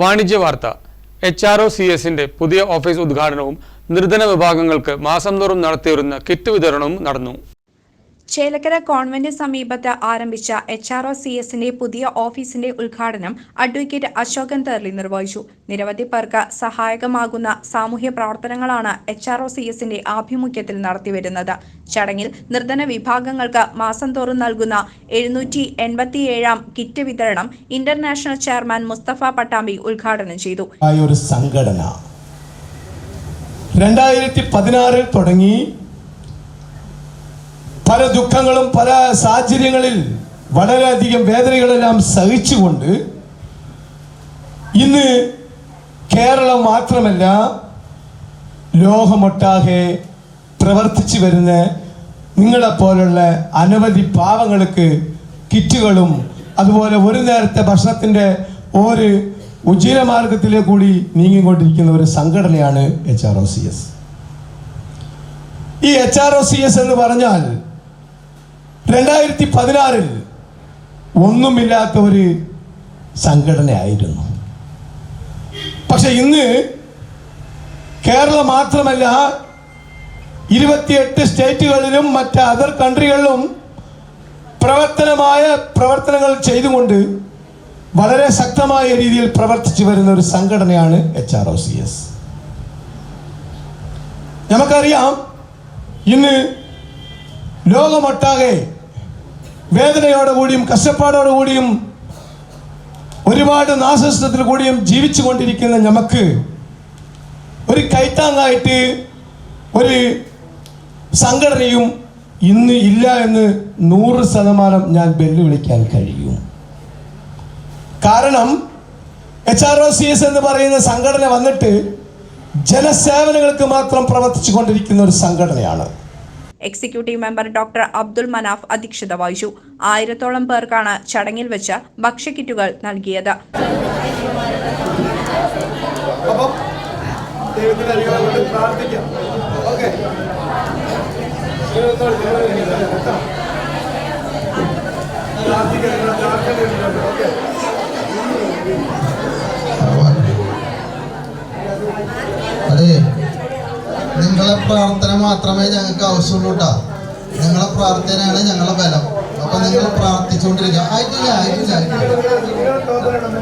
വാണിജ്യ വാർത്ത. H R O C എസിന്റെ പുതിയ ഓഫീസ് ഉദ്ഘാടനവും നിർധന വിഭാഗങ്ങൾക്ക് മാസം തോറും നടത്തിവരുന്ന കിറ്റ് വിതരണവും നടന്നു. ചേലക്കര കോൺവെന്റ് സമീപത്ത് ആരംഭിച്ച എച്ച് ആർ ഒ സി എസിന്റെ പുതിയ ഓഫീസിന്റെ ഉദ്ഘാടനം അഡ്വക്കേറ്റ് അശോകൻ തെർലി നിർവഹിച്ചു. നിരവധി പേർക്ക് സഹായകമാകുന്ന സാമൂഹ്യ പ്രവർത്തനങ്ങളാണ് എച്ച് ആർ ഒ സി എസിന്റെ ആഭിമുഖ്യത്തിൽ നടത്തിവരുന്നത്. ചടങ്ങിൽ നിർധന വിഭാഗങ്ങൾക്ക് മാസം തോറും നൽകുന്ന എഴുന്നൂറ്റി എൺപത്തിയേഴാം കിറ്റ് വിതരണം ഇന്റർനാഷണൽ ചെയർമാൻ മുസ്തഫ പട്ടാമ്പി ഉദ്ഘാടനം ചെയ്തു. ഒരു സംഘടന. രണ്ടായിരത്തി പതിനാറിൽ തുടങ്ങി പല ദുഃഖങ്ങളും പല സാഹചര്യങ്ങളിൽ വളരെയധികം വേദനകളെല്ലാം സഹിച്ചുകൊണ്ട് ഇന്ന് കേരളം മാത്രമല്ല ലോകമൊട്ടാകെ പ്രവർത്തിച്ചു വരുന്ന നിങ്ങളെപ്പോലുള്ള അനവധി പാവങ്ങൾക്ക് കിറ്റുകളും അതുപോലെ ഒരു നേരത്തെ ഭക്ഷണത്തിന്റെ ഒരു ഉജ്ജീവനമാർഗത്തിലെ കൂടി നീങ്ങിക്കൊണ്ടിരിക്കുന്ന ഒരു സംഘടനയാണ് H R O C S. ഈ H R O C S എന്ന് പറഞ്ഞാൽ രണ്ടായിരത്തി പതിനാറിൽ ഒന്നുമില്ലാത്ത ഒരു സംഘടനയായിരുന്നു. പക്ഷെ ഇന്ന് കേരളം മാത്രമല്ല ഇരുപത്തിയെട്ട് സ്റ്റേറ്റുകളിലും മറ്റ് അതർ കൺട്രികളിലും പ്രവർത്തനമായ പ്രവർത്തനങ്ങൾ ചെയ്തുകൊണ്ട് വളരെ ശക്തമായ രീതിയിൽ പ്രവർത്തിച്ചു വരുന്ന ഒരു സംഘടനയാണ് H R O C S. നമുക്കറിയാം ഇന്ന് ലോകമൊട്ടാകെ വേദനയോടെ കൂടിയും കഷ്ടപ്പാടോടെ കൂടിയും ഒരുപാട് നാശനഷ്ടത്തിൽ കൂടിയും ജീവിച്ചു കൊണ്ടിരിക്കുന്ന നമുക്ക് ഒരു കൈത്താങ്ങായിട്ട് ഒരു സംഘടനയും ഇന്ന് ഇല്ല എന്ന് നൂറ് ശതമാനം ഞാൻ വെല്ലുവിളിക്കാൻ കഴിയും. കാരണം H R O C S എന്ന് പറയുന്ന സംഘടന വന്നിട്ട് ജനസേവനങ്ങൾക്ക് മാത്രം പ്രവർത്തിച്ചു കൊണ്ടിരിക്കുന്ന ഒരു സംഘടനയാണ്. Executive member doctor Abdul Manaf അധ്യക്ഷത വഹിച്ചു. ആയിരത്തോളം പേർക്കാണ് ചടങ്ങിൽ വെച്ച് ഭക്ഷ്യക്കിറ്റുകൾ നൽകിയത്. പ്രാർത്ഥിക്കാം. നിങ്ങളെ പ്രാർത്ഥന മാത്രമേ ഞങ്ങൾക്ക് ആവശ്യമുള്ളൂ കേട്ടോ ഞങ്ങളെ പ്രാർത്ഥനയാണ് ഞങ്ങളുടെ ബലം. അപ്പൊ നിങ്ങൾ പ്രാർത്ഥിച്ചുകൊണ്ടിരിക്കുക ആയിട്ടില്ല ആയിട്ടില്ല ആയിട്ടില്ല.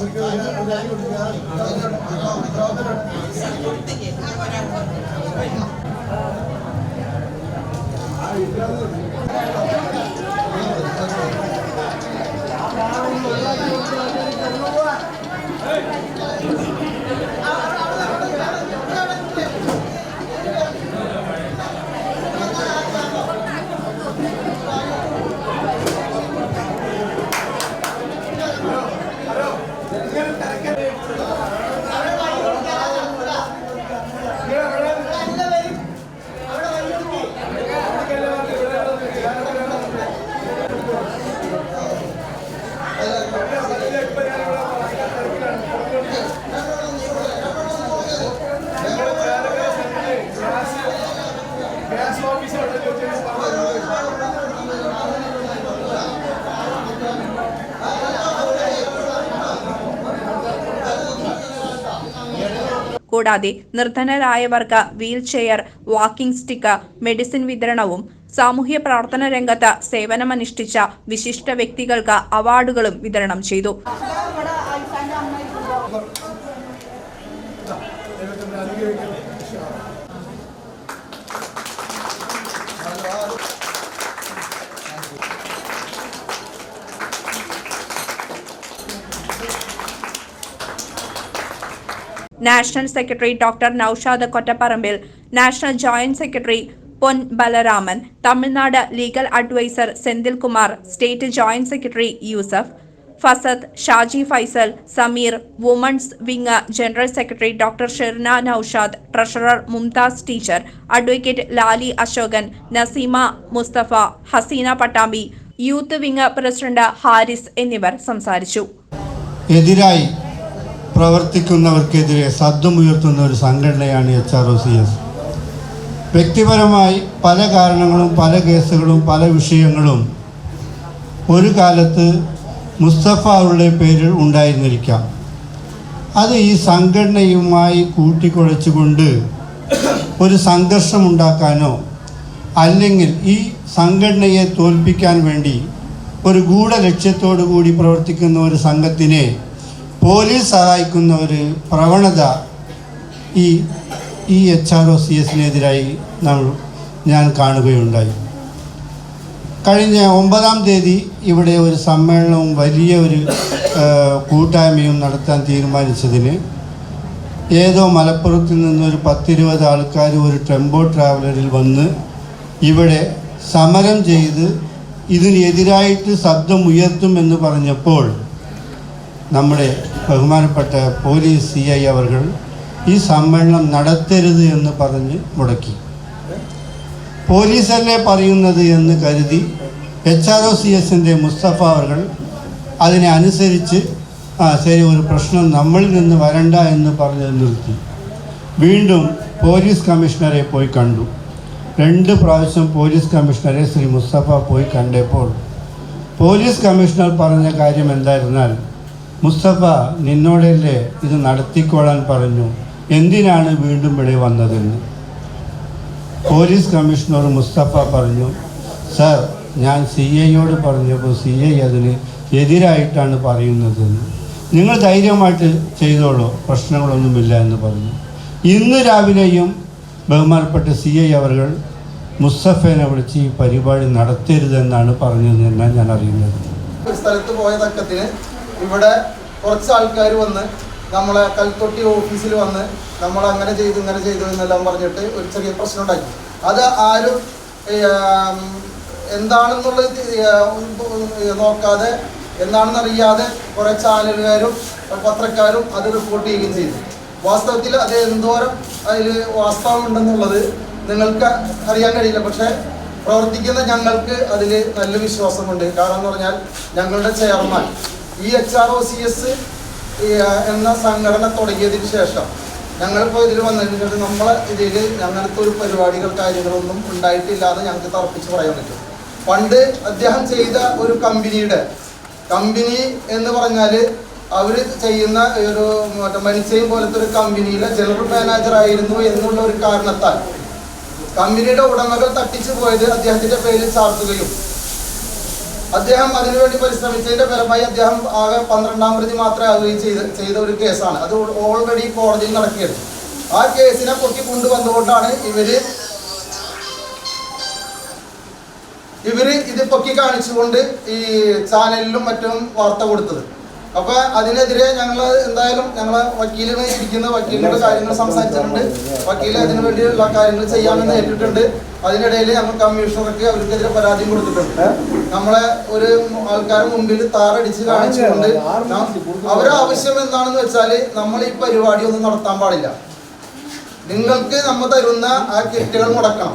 അവർക്ക് കൊടുക്കുക കൂടാതെ നിർധനരായവർക്ക് wheelchair walking stick medicine വിതരണവും സാമൂഹ്യ പ്രവർത്തന രംഗത്ത് സേവനമനുഷ്ഠിച്ച വിശിഷ്ട വ്യക്തികൾക്ക് അവാർഡുകളും വിതരണം ചെയ്തു. National secretary doctor Naushad Kottaparambil national joint secretary Pon Balaraman Tamil Nadu legal adviser Senthilkumar state joint secretary Yusuf Fasad Shaji Faisal Sameer women's wing general secretary doctor Sherna Naushad treasurer Mumtaz teacher advocate Lali Ashokan Naseema Mustafa Haseena Pattambi youth wing president Haris എന്നിവർ സംസാരിച്ചു. എതിരായി പ്രവർത്തിക്കുന്നവർക്കെതിരെ ശബ്ദമുയർത്തുന്ന ഒരു സംഘടനയാണ് H R O C S. വ്യക്തിപരമായി പല കാരണങ്ങളും പല കേസുകളും പല വിഷയങ്ങളും ഒരു കാലത്ത് മുസ്തഫ പേരിൽ ഉണ്ടായിരുന്നിരിക്കാം. അത് ഈ സംഘടനയുമായി കൂട്ടിക്കുഴച്ചുകൊണ്ട് ഒരു സംഘർഷമുണ്ടാക്കാനോ അല്ലെങ്കിൽ ഈ സംഘടനയെ തോൽപ്പിക്കാൻ വേണ്ടി ഒരു ഗൂഢലക്ഷ്യത്തോടു കൂടി പ്രവർത്തിക്കുന്ന ഒരു സംഘത്തിനെ പോലീസ് സഹായിക്കുന്ന ഒരു പ്രവണത ഈ ഈ എച്ച് ആർ ഒ സി എസിനെതിരായി നമ്മൾ ഞാൻ കാണുകയുണ്ടായി. കഴിഞ്ഞ ഒമ്പതാം തീയതി ഇവിടെ ഒരു സമ്മേളനവും വലിയ ഒരു കൂട്ടായ്മയും നടത്താൻ തീരുമാനിച്ചതിന് ഏതോ മലപ്പുറത്തിൽ നിന്നൊരു പത്തിരുപത് ആൾക്കാർ ഒരു ടെമ്പോ ട്രാവലറിൽ വന്ന് ഇവിടെ സമരം ചെയ്ത് ഇതിനെതിരായിട്ട് ശബ്ദമുയർത്തുമെന്ന് പറഞ്ഞപ്പോൾ നമ്മുടെ ബഹുമാനപ്പെട്ട പോലീസ് സി ഐ അവർ ഈ സമ്മേളനം നടത്തരുത് എന്ന് പറഞ്ഞ് മുടക്കി. പോലീസല്ലേ പറയുന്നത് എന്ന് കരുതി എച്ച് ആർ ഒ സി എസിന്റെ മുസ്തഫ അവർ അതിനെ അനുസരിച്ച് ആ ശരി ഒരു പ്രശ്നം നമ്മളിൽ നിന്ന് വരണ്ട എന്ന് പറഞ്ഞ് നിർത്തി. വീണ്ടും പോലീസ് കമ്മീഷണറെ പോയി കണ്ടു. രണ്ട് പ്രാവശ്യം പോലീസ് കമ്മീഷണറെ ശ്രീ മുസ്തഫ പോയി കണ്ടപ്പോൾ പോലീസ് കമ്മീഷണർ പറഞ്ഞ കാര്യം എന്തായിരുന്നാൽ മുസ്തഫ നിന്നോടല്ലേ ഇത് നടത്തിക്കോളാൻ പറഞ്ഞു? എന്തിനാണ് വീണ്ടും ഇവിടെ വന്നതെന്ന്? പോലീസ് കമ്മീഷണർ മുസ്തഫ പറഞ്ഞു സർ ഞാൻ സി ഐയോട് പറഞ്ഞപ്പോൾ സി ഐ അതിന് എതിരായിട്ടാണ് പറയുന്നതെന്ന്. നിങ്ങൾ ധൈര്യമായിട്ട് ചെയ്തോളൂ പ്രശ്നങ്ങളൊന്നുമില്ല എന്ന് പറഞ്ഞു. ഇന്ന് രാവിലെയും ബഹുമാനപ്പെട്ട സി ഐ അവർ മുസ്തഫേനെ വിളിച്ച് ഈ പരിപാടി നടത്തരുതെന്നാണ് പറഞ്ഞതെന്നാണ് ഞാൻ അറിയുന്നത്. സ്ഥലത്ത് പോയ ഇവിടെ കുറച്ച് ആൾക്കാർ വന്ന് നമ്മളെ കൽത്തൊട്ടി ഓഫീസിൽ വന്ന് നമ്മൾ അങ്ങനെ ചെയ്തു ഇങ്ങനെ ചെയ്തു എന്നെല്ലാം പറഞ്ഞിട്ട് ഒരു ചെറിയ പ്രശ്നം ഉണ്ടാക്കി അത് ആരും എന്താണെന്നുള്ള നോക്കാതെ എന്താണെന്നറിയാതെ കുറേ ചാനലുകാരും പത്രക്കാരും അത് റിപ്പോർട്ട് ചെയ്യുകയും ചെയ്തു. വാസ്തവത്തിൽ അത് എന്തോരം അതിൽ വാസ്തവം ഉണ്ടെന്നുള്ളത് നിങ്ങൾക്ക് അറിയാൻ കഴിയില്ല. പക്ഷേ പ്രവർത്തിക്കുന്ന ഞങ്ങൾക്ക് അതിൽ നല്ല വിശ്വാസമുണ്ട്. കാരണം എന്ന് പറഞ്ഞാൽ ഞങ്ങളുടെ ചെയർമാൻ ഈ H R O C S എന്ന സംഘടന തുടങ്ങിയതിന് ശേഷം ഞങ്ങളിപ്പോൾ ഇതിൽ വന്നതിന് ശേഷം നമ്മളെ ഇതിൽ ഞങ്ങൾക്ക് ഒരു പരിപാടികൾ കാര്യങ്ങളൊന്നും ഉണ്ടായിട്ടില്ലാതെ ഞങ്ങൾക്ക് തറപ്പിച്ച് പറയാൻ പറ്റും. പണ്ട് അദ്ദേഹം ചെയ്ത ഒരു കമ്പനിയുടെ കമ്പനി എന്ന് പറഞ്ഞാൽ അവർ ചെയ്യുന്ന ഒരു മറ്റേ മനുഷ്യയും പോലത്തെ ഒരു കമ്പനിയിലെ ജനറൽ മാനേജർ ആയിരുന്നു എന്നുള്ള ഒരു കാരണത്താൽ കമ്പനിയുടെ ഉടമകൾ തട്ടിച്ചു പോയത് അദ്ദേഹത്തിന്റെ പേരിൽ ചാർത്തുകയും അദ്ദേഹം അതിനുവേണ്ടി പരിശ്രമിച്ചതിന്റെ ഫലമായി അദ്ദേഹം ആകെ പന്ത്രണ്ടാം പ്രതി മാത്രമേ ആകുകയും ചെയ്ത ചെയ്ത ഒരു കേസാണ്. അത് ഓൾറെഡി കോടതിയിൽ നടക്കുകയാണ്. ആ കേസിനെ പൊക്കി കൊണ്ടുവന്നുകൊണ്ടാണ് ഇവർ ഇവർ ഇത് പൊക്കി കാണിച്ചുകൊണ്ട് ഈ ചാനലിലും മറ്റും വാർത്ത കൊടുത്തത്. അപ്പൊ അതിനെതിരെ ഞങ്ങൾ എന്തായാലും ഞങ്ങളെ വക്കീലിനെ ഇരിക്കുന്ന വക്കീലിന്റെ കാര്യങ്ങൾ സംസാരിച്ചിട്ടുണ്ട്. വക്കീൽ അതിനു വേണ്ടിയുള്ള കാര്യങ്ങൾ ചെയ്യാമെന്ന് ഏറ്റിട്ടുണ്ട്. അതിനിടയിൽ ഞങ്ങൾ കമ്മീഷണർക്ക് അവർക്കെതിരെ പരാതിയും കൊടുത്തിട്ടുണ്ട്. നമ്മളെ ഒരു ആൾക്കാരുടെ മുമ്പിൽ താറടിച്ച് കാണിച്ചുകൊണ്ട് അവരുടെ ആവശ്യം എന്താണെന്ന് വെച്ചാൽ നമ്മൾ ഈ പരിപാടി ഒന്നും നടത്താൻ പാടില്ല. നിങ്ങൾക്ക് നമ്മൾ തരുന്ന ആ കിറ്റുകൾ മുടക്കണം.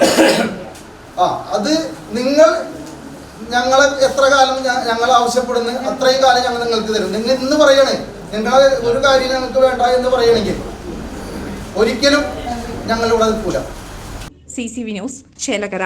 ആ അത് നിങ്ങൾ ഞങ്ങളെ എത്ര കാലം ഞങ്ങൾ ആവശ്യപ്പെടുന്നു അത്രയും കാലം ഞങ്ങൾ നിങ്ങൾക്ക് തരും. നിങ്ങൾ ഇന്ന് പറയണേ നിങ്ങൾ ഒരു കാര്യം ഞങ്ങൾക്ക് വേണ്ട എന്ന് പറയണെങ്കിൽ ഒരിക്കലും ഞങ്ങളിവിടെ നിൽക്കൂല. C C V news Chelakkara